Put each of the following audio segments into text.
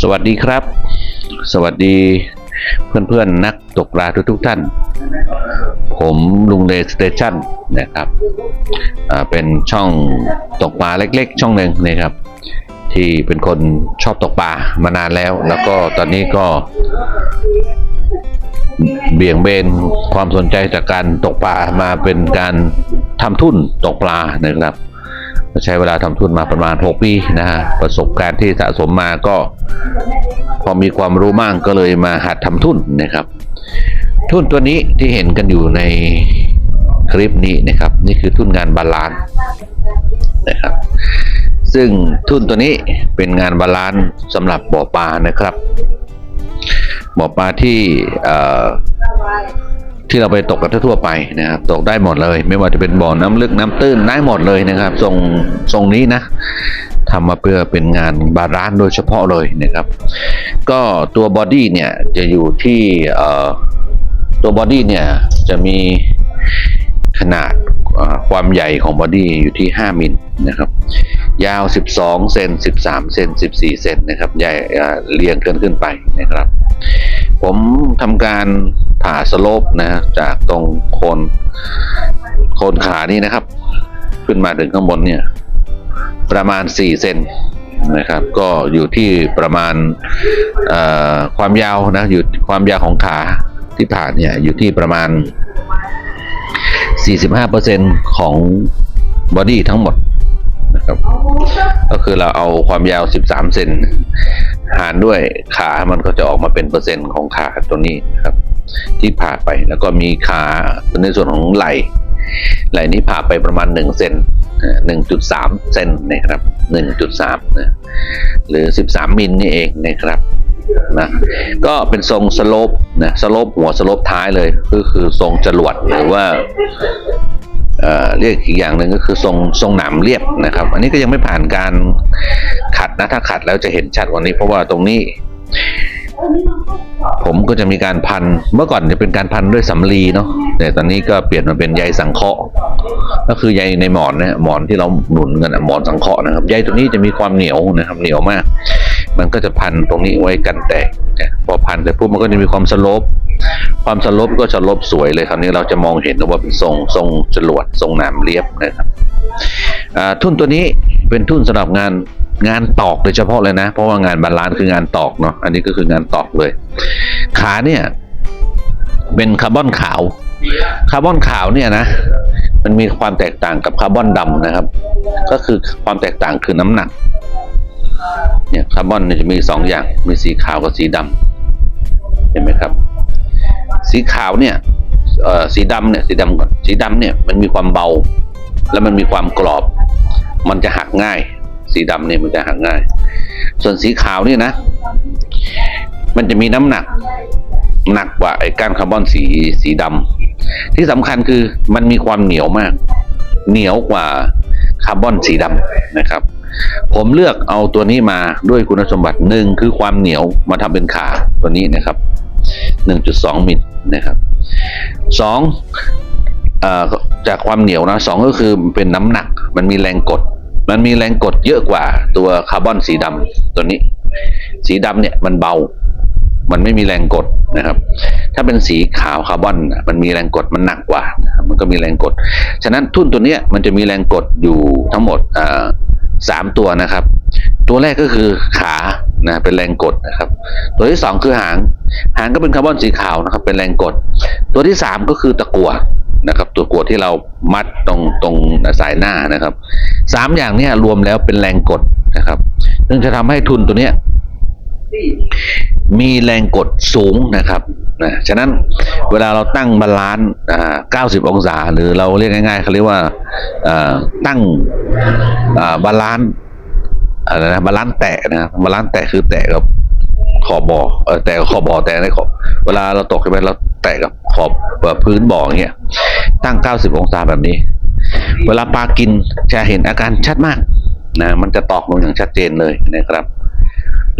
สวัสดีครับ สวัสดีเพื่อนๆนักตกปลาทุกๆท่าน ผมลุงเลสเตชันนะครับเป็นช่องตกปลาเล็กๆ ช่องหนึ่งนะครับ ที่เป็นคนชอบตกปลามานานแล้ว แล้วก็ตอนนี้ก็เบี่ยงเบนความสนใจจากการตกปลามาเป็นการทำทุ่นตกปลานะครับ ใช้เวลาทำทุนมาประมาณ 6 ปีนะฮะประสบการณ์ที่สะสมมาก็ พอมีความรู้มากก็เลยมาหัดทำทุนนะครับ ทุนตัวนี้ที่เห็นกันอยู่ในคลิปนี้นะครับ นี่คือทุนงานบาลานซ์นะครับ ซึ่งทุนตัวนี้เป็นงานบาลานซ์สำหรับบ่อปลานะครับบ่อปลาที่ ที่เราไปตกกันทั่วไปนะครับตกได้หมดเลย ไม่ว่าจะเป็นบ่อน้ำลึกน้ำตื้นได้หมดเลยนะครับทรงทรงนี้นะทำมาเพื่อเป็นงานบาลานซ์โดยเฉพาะเลยนะครับ ก็ตัวบอดี้เนี่ยจะอยู่ที่ตัวบอดี้เนี่ยจะมีขนาดความใหญ่ของบอดี้อยู่ที่ 5 มิลนะครับ ยาว 12 เซน 13 เซน 14 เซนนะครับ ใหญ่เอ่อเรียงกันขึ้นไปนะครับ ผมทำการ ผ่าสโลปนะจากตรงโคนโคนขานี่นะครับ ขึ้นมาถึงข้างบนเนี่ยประมาณ 4 เซนนะครับ ก็อยู่ที่ประมาณความยาวนะอยู่ความยาวของขาที่ผ่านเนี่ยอยู่ที่ประมาณ 45%ของบอดี้ทั้งหมดนะครับก็คือเราเอาความยาว 13 เซนหารด้วยขา มันก็จะออกมาเป็นเปอร์เซ็นต์ของขาตัวนี้นะครับ ที่ผ่าไป แล้วก็มีขาในส่วนของไหล่ไหล่นี้ผ่าไปประมาณ1เซนหนึ่งจุดสามเซนนะครับหนึ่งจุดสามนะหรือ 13 มิลนี่เองนะครับนะก็เป็นทรงสโลปนะสโลปหัวสโลปท้ายเลยก็คือทรงจรวดหรือว่าเอ่อเรียกอีกอย่างหนึ่งก็คือทรงทรงหนามเรียบนะครับ อันนี้ก็ยังไม่ผ่านการขัดนะถ้าขัดแล้วจะเห็นชัดกว่านี้เพราะว่าตรงนี้ ผมก็จะมีการพัน เมื่อก่อนจะเป็นการพันด้วยสำลีเนาะ แต่ตอนนี้ก็เปลี่ยนมาเป็นใยสังเคราะห์ ก็คือใยในหมอนเนะหมอนที่เราหนุนกันหมอนสังเคราะห์นะครับ ใยตัวนี้จะมีความเหนียวนะครับ เหนียวมาก มันก็จะพันตรงนี้ไว้กันแตกพอพันเสร็จปุ๊บมันก็จะมีความสลปความสลปก็สโลปสวยเลยคราวนี้เราจะมองเห็นว่าเป็นทรงทรงจรวดทรงหนามเรียบนะครับทุ่นตัวนี้เป็นทุ่นสำหรับงาน งานตอกโดยเฉพาะเลยนะ เพราะว่างานบาลานซ์คืองานตอกเนาะอันนี้ก็คืองานตอกเลย ขาเนี่ยเป็นคาร์บอนขาวคาร์บอนขาวเนี่ยนะมันมีความแตกต่างกับคาร์บอนดำนะครับ ก็คือความแตกต่างคือน้ำหนักเนี่ยคาร์บอนเนี่ยจะมีสองอย่างมีสีขาวกับสีดำเห็นไหมครับ สีขาวเนี่ยเอ่อสีดำเนี่ยสีดำก่อนสีดำเนี่ยมันมีความเบา แล้วมันมีความกรอบ มันจะหักง่าย สีดำเนี่ยมันจะหักง่าย ส่วนสีขาวเนี่ยนะ มันจะมีน้ำหนักหนักกว่าไอ้ก้านคาร์บอนสีสีดำที่สำคัญคือมันมีความเหนียวมาก เหนียวกว่าคาร์บอนสีดำนะครับ ผมเลือกเอาตัวนี้มาด้วยคุณสมบัติหนึ่งคือความเหนียวมาทำเป็นขาตัวนี้นะครับ 1.2 มิลนะครับสองเอ่อจากความเหนียวนะสองก็คือเป็นน้ำหนัก มันมีแรงกด มันมีแรงกดเยอะกว่าตัวคาร์บอนสีดำตัวนี้ สีดำเนี่ยมันเบา มันไม่มีแรงกดนะครับ ถ้าเป็นสีขาวคาร์บอนมันมีแรงกดมันหนักกว่า มันก็มีแรงกด ฉะนั้นทุ่นตัวเนี้ยมันจะมีแรงกดอยู่ทั้งหมดสามตัวนะครับ ตัวแรกก็คือขานะเป็นแรงกดนะครับ ตัวที่สองคือหาง หางก็เป็นคาร์บอนสีขาวนะครับ เป็นแรงกด ตัวที่สามก็คือตะกั่ว นะครับ ตัวกั่วที่เรามัดตรงตรงสายหน้านะครับสามอย่างเนี้ยรวมแล้วเป็นแรงกดนะครับซึ่งจะทำให้ทุนตัวเนี้ยมีแรงกดสูงนะครับนะฉะนั้นเวลาเราตั้งบาลานซ์อ่า90 องศา หรือเราเรียกง่ายๆเขาเรียกว่าอ่าตั้งอ่าบาลานซ์อะไรนะบาลานซ์แตะนะบาลานซ์แตะคือแตะกับขอบบ่อเออแตะกับขอบบ่อแตะในขอบเวลาเราตกใช่ไหมเราแตะกับ ขอบพื้นบ่อเงี้ยตั้ง 90 องศาแบบนี้ เวลาปลากินจะเห็นอาการชัดมากนะมันจะตอกลงอย่างชัดเจนเลยนะครับ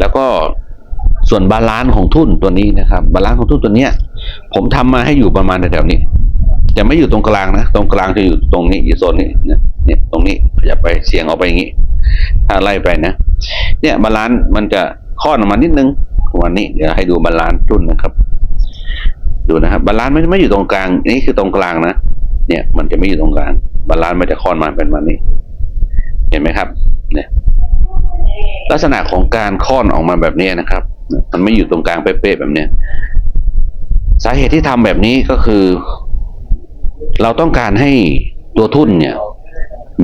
แล้วก็ส่วนบาลานซ์ของทุ่นตัวนี้นะครับ บาลานซ์ของทุ่นตัวเนี้ย ผมทำมาให้อยู่ประมาณแถวๆนี้จะไม่อยู่ตรงกลางนะ ตรงกลางจะอยู่ตรงนี้อีกโซนนี้เนี่ยเนี่ยตรงนี้อย่าไปเสียงออกไปอย่างนี้ถ้าไล่ไปนะ เนี่ยบาลานซ์มันจะค่อนออกมานิดนึงวันนี้เดี๋ยวให้ดูบาลานซ์ทุนนะครับ ดูนะครับบาลานซ์ไม่ไม่อยู่ตรงกลางนี่คือตรงกลางนะเนี่ย มันจะไม่อยู่ตรงกลางบาลานซ์มันจะค่อนมาเป็นวันนี้ เห็นไหมครับ เนี่ย ลักษณะของการค่อนออกมาแบบนี้นะครับ มันไม่อยู่ตรงกลางเป๊ะๆแบบเนี้ยสาเหตุที่ทำแบบนี้ก็คือ เราต้องการให้ตัวทุ่นเนี่ย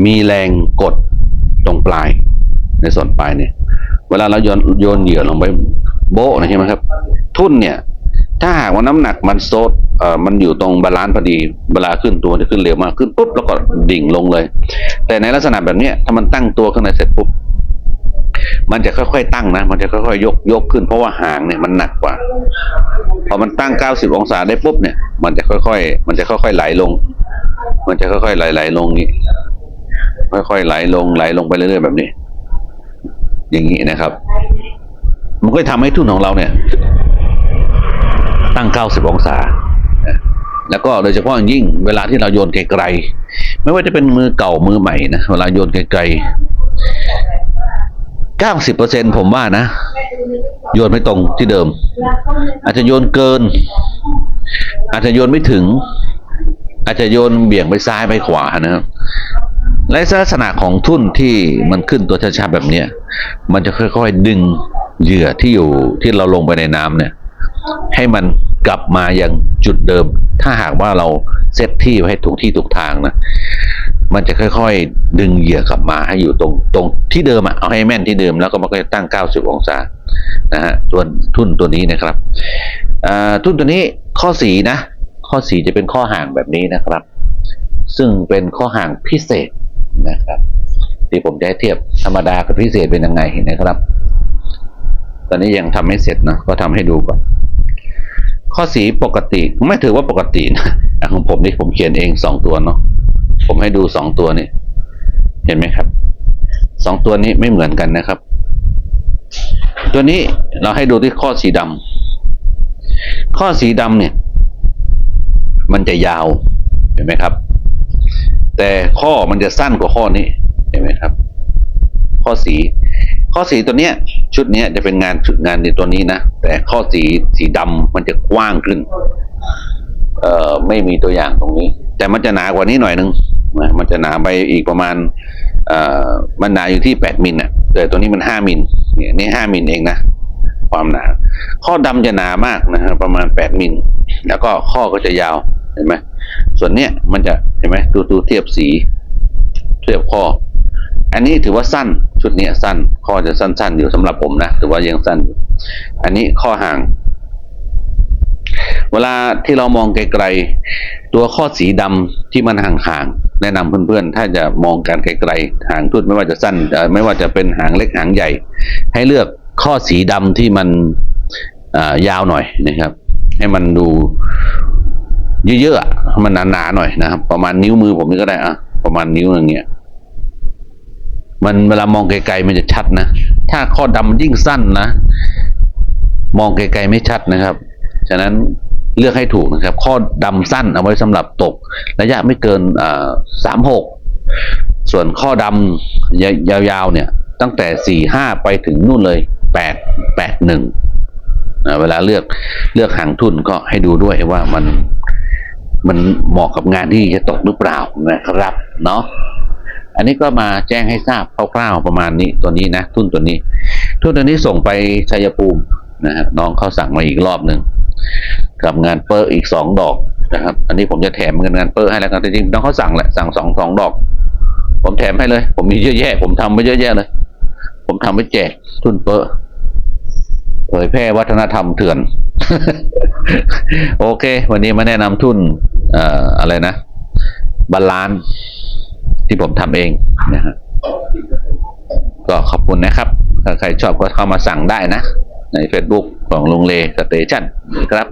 มีแรงกดตรงปลาย ในส่วนปลายเนี่ย เวลาเราโยนโยนเหยื่อลงไปโบะนะใช่ไหมครับ ทุ่นเนี่ย ถ้าหากว่าน้ำหนักมันโซดเอ่อมันอยู่ตรงบาลานซ์พอดีเวลาขึ้นตัวจะขึ้นเร็วมากขึ้นปุ๊บแล้วก็ดิ่งลงเลย แต่ในลักษณะแบบเนี้ยถ้ามันตั้งตัวข้างในเสร็จปุ๊บมันจะค่อยๆตั้งนะ มันจะค่อยๆยกยกขึ้นเพราะว่าหางเนี่ยมันหนักกว่า พอมันตั้ง 90 องศาได้ปุ๊บเนี่ย มันจะค่อยๆ มันจะค่อยๆไหลลง มันจะค่อยๆไหลไหลลงนี้ ค่อยๆไหลลงไหลลงไปเรื่อยๆแบบนี้ อย่างนี้นะครับ มันก็ทำให้ทุ่นของเราเนี่ย ตั้ง 90 องศา แล้วก็โดยเฉพาะยิ่งเวลาที่เราโยนไกลๆ ไม่ว่าจะเป็นมือเก่ามือใหม่นะ เวลาโยนไกลๆ 90%ผมว่านะ โยนไม่ตรงที่เดิม อาจจะโยนเกิน อาจจะโยนไม่ถึง อาจจะโยนเบี่ยงไปซ้ายไปขวานะครับและลักษณะของทุ่นที่มันขึ้นตัวช้าๆแบบเนี้ยมันจะค่อยๆดึงเหยื่อที่อยู่ที่เราลงไปในน้ำเนี่ย ให้มันกลับมายังจุดเดิม ถ้าหากว่าเราเซตที่ไว้ให้ถูกที่ถูกทางนะ มันจะค่อยๆ ดึงเหยื่อกลับมาให้อยู่ตรงตรงที่เดิมอะเอาให้แม่นที่เดิมแล้วก็มันก็จะตั้ง 90 องศานะฮะตัวทุ่นตัวนี้นะครับอ่าทุ่นตัวนี้ข้อสีนะ ข้อสีจะเป็นข้อห่างแบบนี้นะครับ ซึ่งเป็นข้อห่างพิเศษนะครับ ที่ผมจะให้เทียบธรรมดากับพิเศษเป็นยังไงนะครับ ตอนนี้ยังทำไม่เสร็จนะก็ทำให้ดูก่อน ข้อสีปกติไม่ถือว่าปกตินะของผมนี่ผมเขียนเองสองตัวเนาะผมให้ดูสองตัวนี่เห็นไหมครับสองตัวนี้ไม่เหมือนกันนะครับ ตัวนี้เราให้ดูที่ข้อสีดำข้อสีดำเนี่ย มันจะยาวเห็นไหมครับ แต่ข้อมันจะสั้นกว่าข้อนี้เห็นไหมครับ ข้อสี ข้อสีตัวเนี้ย ชุดเนี้ยจะเป็นงานชุดงานในตัวนี้นะ แต่ข้อสีสีดำมันจะกว้างขึ้น เอ่อไม่มีตัวอย่างตรงนี้ แต่มันจะหนากว่านี้หน่อยนึงนะมันจะหนาไปอีกประมาณเอ่อมันหนาอยู่ที่แปดมิลน่ะ แต่ตัวนี้มันห้ามิลเนี่ยนี่ห้ามิลเองนะความหนา ข้อดำจะหนามากนะฮะประมาณแปดมิลแล้วก็ข้อก็จะยาวเห็นไหมส่วนเนี้ยมันจะเห็นไหมดูดูเทียบสี เทียบข้อ อันนี้ถือว่าสั้นชุดนี้สั้นข้อจะสั้น ๆ อยู่สำหรับผมนะถือว่ายังสั้น อันนี้ข้อห่าง เวลาที่เรามองไกลๆตัวข้อสีดำที่มันห่างๆแนะนำเพื่อนๆ ถ้าจะมองการไกลๆหางทุ่นไม่ว่าจะสั้นไม่ว่าจะเป็นหางเล็กหางใหญ่ ให้เลือกข้อสีดำที่มันยาวหน่อยนะครับ ให้มันดูเยอะๆมันหนาๆหน่อยนะครับ ประมาณนิ้วมือผมนี่ก็ได้อะประมาณนิ้วอย่างเงี้ย มันเวลามองไกลๆมันจะชัดนะ ถ้าข้อดำมันยิ่งสั้นนะ มองไกลๆไม่ชัดนะครับ ฉะนั้นเลือกให้ถูกนะครับ ข้อดำสั้นเอาไว้สำหรับตก ระยะไม่เกินสามหกส่วนข้อดำยาวๆเนี่ย ตั้งแต่สี่ห้าไปถึงนู่นเลยแปดแปดหนึ่งเวลาเลือกเลือกหางทุนก็ให้ดูด้วยว่ามันมันเหมาะกับงานที่จะตกหรือเปล่านะครับเนาะ อันนี้ก็มาแจ้งให้ทราบคร่าวๆประมาณนี้ตัวนี้นะ ทุ่นตัวนี้ ทุ่นตัวนี้ส่งไปชัยภูมินะฮะน้องเขาสั่งมาอีกรอบหนึ่งกับงานเปอร์อีกสองดอกนะครับ อันนี้ผมจะแถมเงินงานเปอร์ให้แล้วกันจริงๆน้องเขาสั่งแหละสั่งสองสองดอก ผมแถมให้เลย ผมมีเยอะแยะ ผมทำไว้เยอะแยะเลย ผมทำไว้แจกทุ่นเปอร์เผยแพร่วัฒนธรรมเถื่อน โอเค วันนี้มาแนะนำทุนเอ่ออะไรนะบาลานซ์ ที่ผมทำเองนะฮะก็ขอบคุณนะครับ ถ้าใครชอบก็เข้ามาสั่งได้นะ ใน Facebook ของลุงเลสเตชันนะครับ